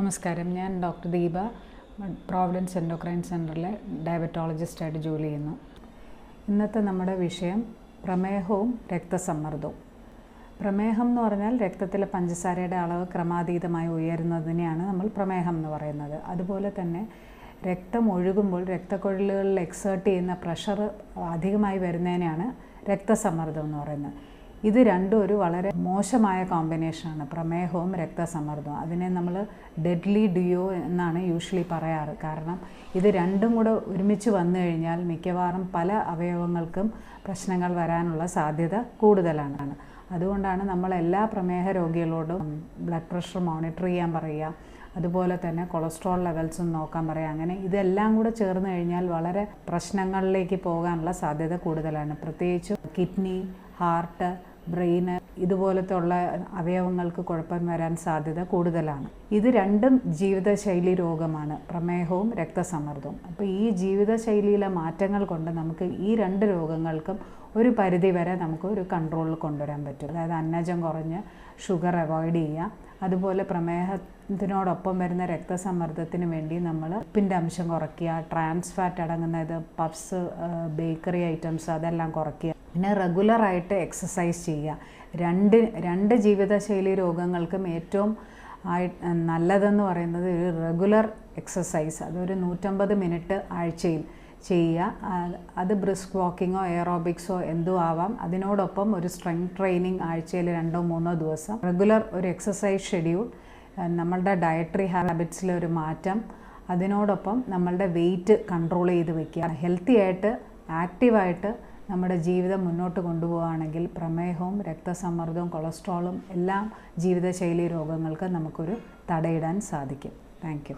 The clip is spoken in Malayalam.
നമസ്കാരം. ഞാൻ ഡോക്ടർ ദീപ പ്രോവിഡൻസ് എൻഡോക്രൈൻ സെന്ററിലെ ഡയബറ്റോളജിസ്റ്റായിട്ട് ജോലി ചെയ്യുന്നു. ഇന്നത്തെ നമ്മുടെ വിഷയം പ്രമേഹവും രക്തസമ്മർദ്ദവും. പ്രമേഹം എന്ന് പറഞ്ഞാൽ രക്തത്തിലെ പഞ്ചസാരയുടെ അളവ് ക്രമാതീതമായി ഉയരുന്നതിനെയാണ് നമ്മൾ പ്രമേഹം എന്ന് പറയുന്നത്. അതുപോലെ തന്നെ രക്തം ഒഴുകുമ്പോൾ രക്തക്കുഴലുകളിൽ എക്സേർട്ട് ചെയ്യുന്ന പ്രഷർ അധികമായി വരുന്നതിനെയാണ് രക്തസമ്മർദ്ദം എന്ന് പറയുന്നത്. ഇത് രണ്ടും ഒരു വളരെ മോശമായ കോമ്പിനേഷനാണ് പ്രമേഹവും രക്തസമ്മർദ്ദവും. അതിനെ നമ്മൾ ഡെഡ്ലി ഡിയോ എന്നാണ് യൂഷ്വലി പറയാറ്. കാരണം ഇത് രണ്ടും കൂടെ ഒരുമിച്ച് വന്നു കഴിഞ്ഞാൽ മിക്കവാറും പല അവയവങ്ങൾക്കും പ്രശ്നങ്ങൾ വരാനുള്ള സാധ്യത കൂടുതലാണ്. അതുകൊണ്ടാണ് നമ്മൾ എല്ലാ പ്രമേഹ രോഗികളോടും ബ്ലഡ് പ്രഷർ മോണിറ്റർ ചെയ്യാൻ പറയുക. അതുപോലെ തന്നെ കൊളസ്ട്രോൾ ലെവൽസും നോക്കാൻ പറയാം അങ്ങനെ ഇതെല്ലാം കൂടെ ചേർന്ന് കഴിഞ്ഞാൽ വളരെ പ്രശ്നങ്ങളിലേക്ക് പോകാനുള്ള സാധ്യത കൂടുതലാണ്. പ്രത്യേകിച്ച് കിഡ്നി ഹാർട്ട് ബ്രെയിന് ഇതുപോലത്തെ ഉള്ള അവയവങ്ങൾക്ക് കുഴപ്പം വരാൻ സാധ്യത കൂടുതലാണ്. ഇത് രണ്ടും ജീവിതശൈലി രോഗമാണ്. പ്രമേഹവും രക്തസമ്മർദ്ദവും. അപ്പോൾ ഈ ജീവിതശൈലിയിലെ മാറ്റങ്ങൾ കൊണ്ട് നമുക്ക് ഈ രണ്ട് രോഗങ്ങൾക്കും ഒരു പരിധി വരെ നമുക്ക് ഒരു കൺട്രോളിൽ കൊണ്ടുവരാൻ പറ്റും. അതായത് അന്നജം കുറഞ്ഞ് ഷുഗർ അവോയ്ഡ് ചെയ്യുക. അതുപോലെ പ്രമേഹത്തിനോടൊപ്പം വരുന്ന രക്തസമ്മർദ്ദത്തിന് വേണ്ടി നമ്മൾ ഉപ്പിന്റെ അംശം കുറയ്ക്കുക ട്രാൻസ് ഫാറ്റ് അടങ്ങുന്നത് പഫ്സ് ബേക്കറി ഐറ്റംസ് അതെല്ലാം കുറയ്ക്കുക. പിന്നെ റെഗുലറായിട്ട് എക്സസൈസ് ചെയ്യുക. രണ്ട് രണ്ട് ജീവിതശൈലി രോഗങ്ങൾക്കും ഏറ്റവും ആയി നല്ലതെന്ന് പറയുന്നത് ഒരു റെഗുലർ എക്സസൈസ് അതൊരു നൂറ്റമ്പത് മിനിറ്റ് ആഴ്ചയിൽ. ചെയ്യുക. അത് ബ്രിസ്ക് വാക്കിങ്ങോ എയറോബിക്സോ എന്തോ ആവാം. അതിനോടൊപ്പം ഒരു സ്ട്രെങ്ത് ട്രെയിനിങ് ആഴ്ചയിൽ രണ്ടോ മൂന്നോ ദിവസം. റെഗുലർ ഒരു എക്സസൈസ് ഷെഡ്യൂൾ നമ്മളുടെ ഡയറ്ററി ഹാബിറ്റ്സിലെ ഒരു മാറ്റം. അതിനോടൊപ്പം നമ്മളുടെ വെയിറ്റ് കൺട്രോൾ ചെയ്ത് വെക്കുക. ഹെൽത്തി ആയിട്ട് ആക്റ്റീവായിട്ട് നമ്മുടെ ജീവിതം മുന്നോട്ട് കൊണ്ടുപോവുകയാണെങ്കിൽ പ്രമേഹവും രക്തസമ്മർദ്ദവും കൊളസ്ട്രോളും എല്ലാം ജീവിതശൈലി രോഗങ്ങൾക്ക് നമുക്കൊരു തടയിടാൻ സാധിക്കും. താങ്ക്